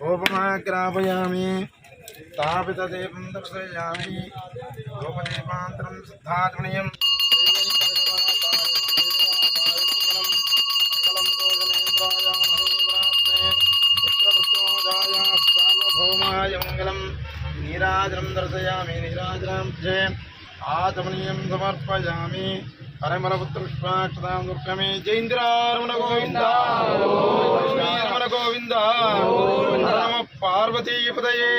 కోపమాగ్రాపయామి తాపితదేవం దర్శయామి కోపదీపాంతరం సిద్ధాత్మనీయం మంగళం నీరాజనం దర్శయామి నీరాజనం చే ఆచమనీయం సమర్పయామి హరమరపుత్రుష్పాక్షతాం దుర్గమే జైంద్రారమణ గోవింద. రమణ గోవింద. పార్వతీపదయే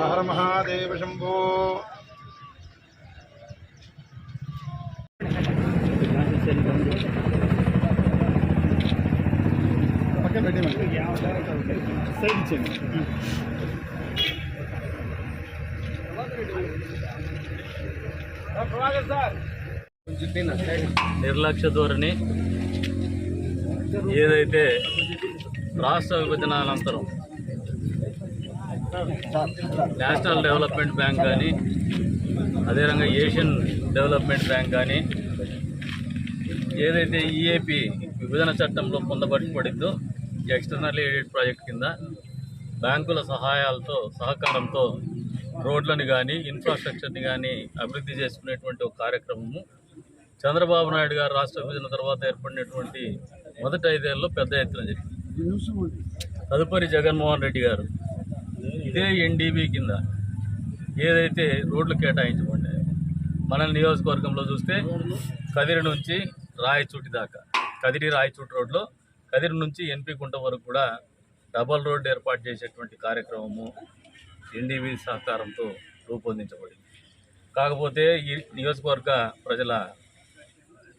హర మహాదేవ శంభో. నిర్లక్ష్య ధోరణి ఏదైతే రాష్ట్ర విభజన అనంతరం నేషనల్ డెవలప్మెంట్ బ్యాంక్ కానీ అదేవిధంగా ఏషియన్ డెవలప్మెంట్ బ్యాంక్ కానీ ఏదైతే ఈఏపి విభజన చట్టంలో పొందబడిపడిందో ఎక్స్టర్నల్ ఎయిడెడ్ ప్రాజెక్ట్ కింద బ్యాంకుల సహాయాలతో సహకారంతో రోడ్లను కానీ ఇన్ఫ్రాస్ట్రక్చర్ని కానీ అభివృద్ధి చేసుకునేటువంటి ఒక కార్యక్రమము. చంద్రబాబు నాయుడు గారు రాష్ట్ర విభజన తర్వాత ఏర్పడినటువంటి మొదటి ఐదేళ్ళలో పెద్ద ఎత్తున జరిగింది. తదుపరి జగన్మోహన్ రెడ్డి గారు ఇదే ఎన్డీబీ కింద ఏదైతే రోడ్లు కేటాయించబడ్డాయి మన నియోజకవర్గంలో చూస్తే కదిరి నుంచి రాయచూటి దాకా కదిరి రాయచూటి రోడ్లో కదిరి నుంచి ఎన్పి కుంట వరకు కూడా డబల్ రోడ్ ఏర్పాటు చేసేటువంటి కార్యక్రమము ఎన్డీబీ సహకారంతో రూపొందించబడింది. కాకపోతే ఈ నియోజకవర్గ ప్రజల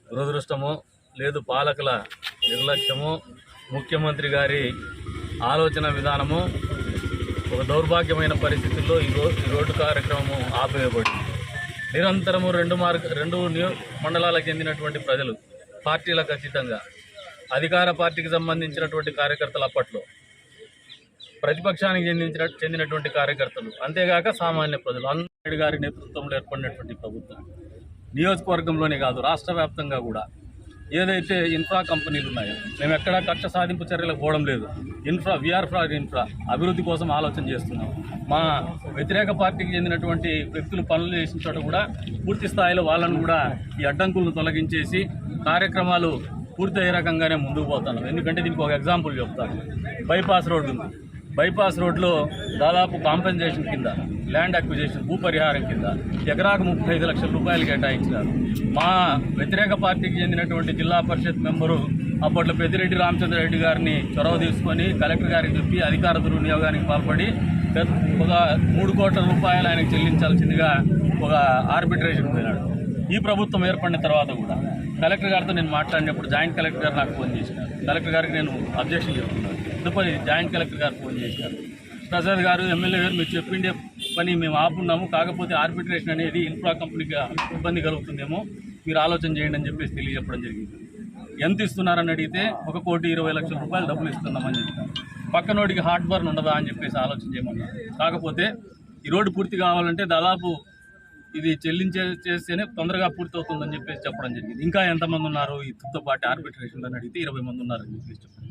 దురదృష్టము లేదు పాలకుల నిర్లక్ష్యము ముఖ్యమంత్రి గారి ఆలోచన విధానము ఒక దౌర్భాగ్యమైన పరిస్థితుల్లో ఈ రో ఈ రోడ్డు కార్యక్రమము ఆపివేయబడింది నిరంతరము రెండు మార్గ రెండు నియో మండలాలకు చెందినటువంటి ప్రజలు పార్టీలకు ఖచ్చితంగా అధికార పార్టీకి సంబంధించినటువంటి కార్యకర్తలు అప్పట్లో ప్రతిపక్షానికి చెందించిన చెందినటువంటి కార్యకర్తలు అంతేగాక సామాన్య ప్రజలు. అన్నాడు గారి నేతృత్వంలో ఏర్పడినటువంటి ప్రభుత్వం నియోజకవర్గంలోనే కాదు రాష్ట్ర వ్యాప్తంగా కూడా ఏదైతే ఇన్ఫ్రా కంపెనీలు ఉన్నాయో మేము ఎక్కడా కక్ష సాధింపు చర్యలకు పోవడం లేదు. ఇన్ఫ్రా విఆర్ ఫ్రా ఇన్ఫ్రా అభివృద్ధి కోసం ఆలోచన చేస్తున్నాం. మా వ్యతిరేక పార్టీకి చెందినటువంటి వ్యక్తులు పనులు చేసిన చోట కూడా పూర్తి స్థాయిలో వాళ్ళను కూడా ఈ అడ్డంకులను తొలగించేసి కార్యక్రమాలు పూర్తయ్యే రకంగానే ముందుకు పోతున్నాం. ఎందుకంటే దీనికి ఒక ఎగ్జాంపుల్ చెప్తాను. బైపాస్ రోడ్డు ఉంది. బైపాస్ రోడ్లో దాదాపు కాంపెన్సేషన్ కింద ల్యాండ్ అక్విజిషన్ భూ పరిహారం కింద ఎకరాకు ముప్పై ఐదు లక్షల రూపాయలు కేటాయించినారు. మా వ్యతిరేక పార్టీకి చెందినటువంటి జిల్లా పరిషత్ మెంబరు అప్పట్లో పెద్దిరెడ్డి రామచంద్రరెడ్డి గారిని చొరవ తీసుకొని కలెక్టర్ గారికి చెప్పి అధికార దుర్వినియోగానికి పాల్పడి ఒక మూడు కోట్ల రూపాయలు ఆయనకు చెల్లించాల్సిందిగా ఒక ఆర్బిట్రేషన్ పోయినాడు. ఈ ప్రభుత్వం ఏర్పడిన తర్వాత కూడా కలెక్టర్ గారితో నేను మాట్లాడినప్పుడు జాయింట్ కలెక్టర్ గారు నాకు ఫోన్ చేసినారు. కలెక్టర్ గారికి నేను అబ్జెక్షన్ చెప్తున్నాను తదుపరి జాయింట్ కలెక్టర్ గారు ఫోన్ చేశారు ప్రసాద్ గారు ఎమ్మెల్యే గారు మీరు చెప్పిండే పని మేము ఆపున్నాము. కాకపోతే ఆర్బిట్రేషన్ అనేది ఇన్ఫ్రా కంపెనీకి ఇబ్బంది కలుగుతుందేమో. మీరు ఆలోచన చేయండి అని చెప్పేసి తెలియజెప్పడం జరిగింది. ఎంత ఇస్తున్నారని అడిగితే ఒక కోటి ఇరవై లక్షల రూపాయలు డబ్బులు ఇస్తున్నామని చెప్పారు. పక్కనోడికి హార్ట్ బర్న్ ఉండదా అని చెప్పేసి ఆలోచన చేయమన్నారు. కాకపోతే ఈ రోడ్డు పూర్తి కావాలంటే దాదాపు ఇది చెల్లించే చేస్తేనే తొందరగా పూర్తి అవుతుందని చెప్పేసి చెప్పడం జరిగింది. ఇంకా ఎంతమంది ఉన్నారు ఈ తుతో పాటు ఆర్బిట్రేషన్ అని అడిగితే ఇరవై మంది ఉన్నారని చెప్పేసి చెప్పడం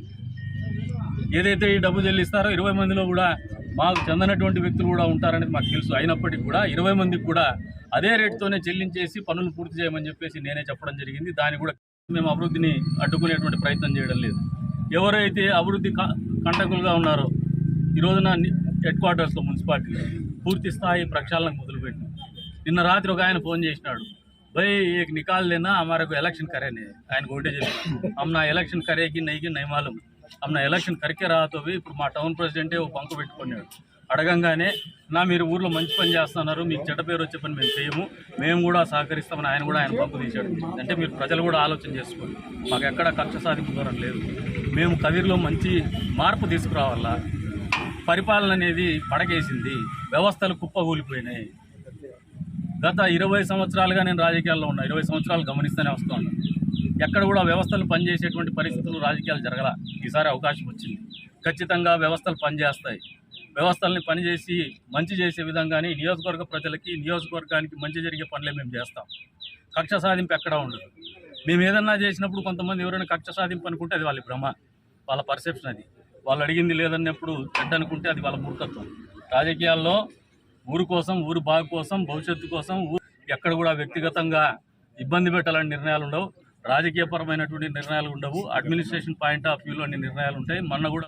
ఏదైతే ఈ డబ్బు చెల్లిస్తారో ఇరవై మందిలో కూడా మాకు చెందనటువంటి వ్యక్తులు కూడా ఉంటారనేది మాకు తెలుసు అయినప్పటికీ కూడా ఇరవై మందికి కూడా అదే రేటుతోనే చెల్లించేసి పనులు పూర్తి చేయమని చెప్పేసి నేనే చెప్పడం జరిగింది దాన్ని కూడా మేము అభివృద్ధిని అడ్డుకునేటువంటి ప్రయత్నం చేయడం లేదు ఎవరైతే అభివృద్ధి క- కంటకులుగా ఉన్నారో ఈ రోజున ని- హెడ్ క్వార్టర్స్లో మున్సిపాలిటీలో పూర్తి స్థాయి ప్రక్షాళనకు మొదలుపెట్టినాం నిన్న రాత్రి ఒక ఆయన ఫోన్ చేసినాడు భయ్ ఏక్ నికాల్ లేనా हमारे को इलेक्शन करे ने ఆయన ఒకటే చెప్పి అమ్మ ఎలక్షన్ కరేకి నైకి నైమాలం అమ్మ ఎలక్షన్ కరికే రాతోవి ఇప్పుడు మా టౌన్ ప్రెసిడెంటే ఓ బంకు పెట్టుకున్నాడు. అడగంగానే నా మీరు ఊర్లో మంచి పని చేస్తున్నారు మీకు చెడ్డ పేరు వచ్చే పని మేము చేయము మేము కూడా సహకరిస్తామని ఆయన కూడా ఆయన పంపు తీశాడు. అంటే మీరు ప్రజలు కూడా ఆలోచన చేసుకోండి. మాకు ఎక్కడ కక్ష సాధింపు దూరం లేదు. మేము కదిరిలో మంచి మార్పు తీసుకురావాలా? పరిపాలన అనేది పడగేసింది వ్యవస్థలు కుప్పగూలిపోయినాయి గత ఇరవై సంవత్సరాలుగా నేను రాజకీయాల్లో ఉన్నా ఇరవై సంవత్సరాలు గమనిస్తూనే వస్తూ ఉన్నాను. ఎక్కడ కూడా వ్యవస్థలు పనిచేసేటువంటి పరిస్థితులు రాజకీయాలు జరగల. ఈసారి అవకాశం వచ్చింది. ఖచ్చితంగా వ్యవస్థలు పనిచేస్తాయి. వ్యవస్థల్ని పనిచేసి మంచి చేసే విధంగానే నియోజకవర్గ ప్రజలకి నియోజకవర్గానికి మంచి జరిగే పనులే మేము చేస్తాం. కక్ష సాధింపు ఎక్కడా ఉండదు. మేము ఏదన్నా చేసినప్పుడు కొంతమంది ఎవరైనా కక్ష సాధింపు అనుకుంటే అది వాళ్ళ భ్రమ వాళ్ళ పర్సెప్షన్ అది. వాళ్ళు అడిగింది లేదన్నప్పుడు చెడ్డ అనుకుంటే అది వాళ్ళ మూర్ఖత్వం. రాజకీయాల్లో ఊరు కోసం ఊరు బాగు కోసం భవిష్యత్తు కోసం ఎక్కడ కూడా వ్యక్తిగతంగా ఇబ్బంది పెట్టాలని నిర్ణయాలు ఉండవు. రాజకీయపరమైనటువంటి నిర్ణయాలు ఉండవు. అడ్మినిస్ట్రేషన్ పాయింట్ ఆఫ్ వ్యూలోని నిర్ణయాలు ఉంటాయి. మొన్న కూడా